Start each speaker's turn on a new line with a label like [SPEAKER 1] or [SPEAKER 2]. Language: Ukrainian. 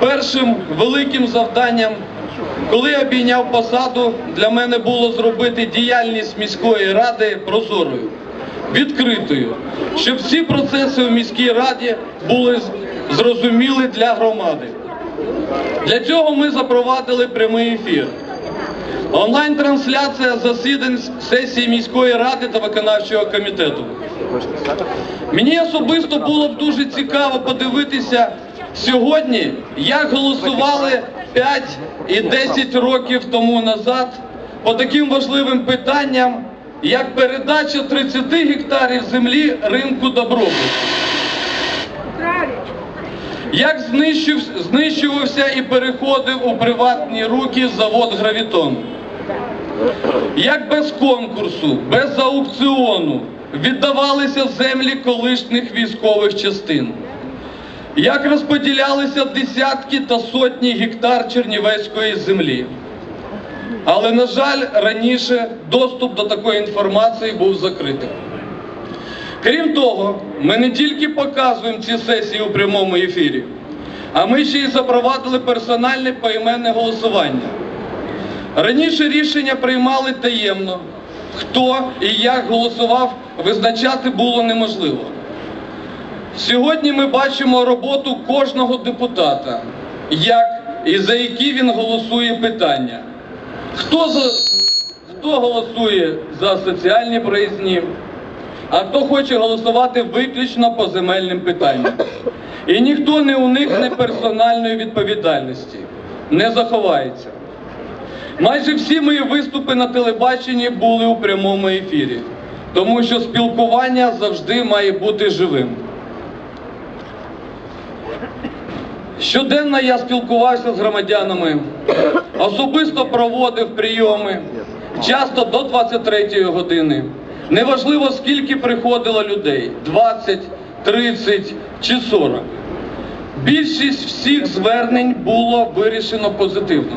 [SPEAKER 1] першим великим завданням, коли я обійняв посаду, для мене було зробити діяльність міської ради прозорою, відкритою, щоб всі процеси у міській раді були з- зрозумілі для громади. Для цього ми запровадили прямий ефір. Онлайн-трансляція засідань сесії міської ради та виконавчого комітету. Мені особисто було б дуже цікаво подивитися сьогодні, як голосували 5 і 10 років тому назад по таким важливим питанням, як передача 30 гектарів землі ринку добробут. Як знищив, знищувався і переходив у приватні руки завод Гравітон? Як без конкурсу, без аукціону віддавалися землі колишніх військових частин? Як розподілялися десятки та сотні гектар чернівецької землі? Але, на жаль, раніше доступ до такої інформації був закритим. Крім того, ми не тільки показуємо ці сесії у прямому ефірі, а ми ще й запровадили персональне поіменне голосування. Раніше рішення приймали таємно. Хто і як голосував, визначати було неможливо. Сьогодні ми бачимо роботу кожного депутата, як і за які він голосує питання. Хто, за, хто голосує за соціальні проїзні, а хто хоче голосувати виключно по земельним питанням. І ніхто не уникне персональної відповідальності, не заховається. Майже всі мої виступи на телебаченні були у прямому ефірі, тому що спілкування завжди має бути живим. Щоденно я спілкувався з громадянами, особисто проводив прийоми, часто до 23 години. Неважливо, скільки приходило людей 20, 30 чи 40. Більшість всіх звернень було вирішено позитивно.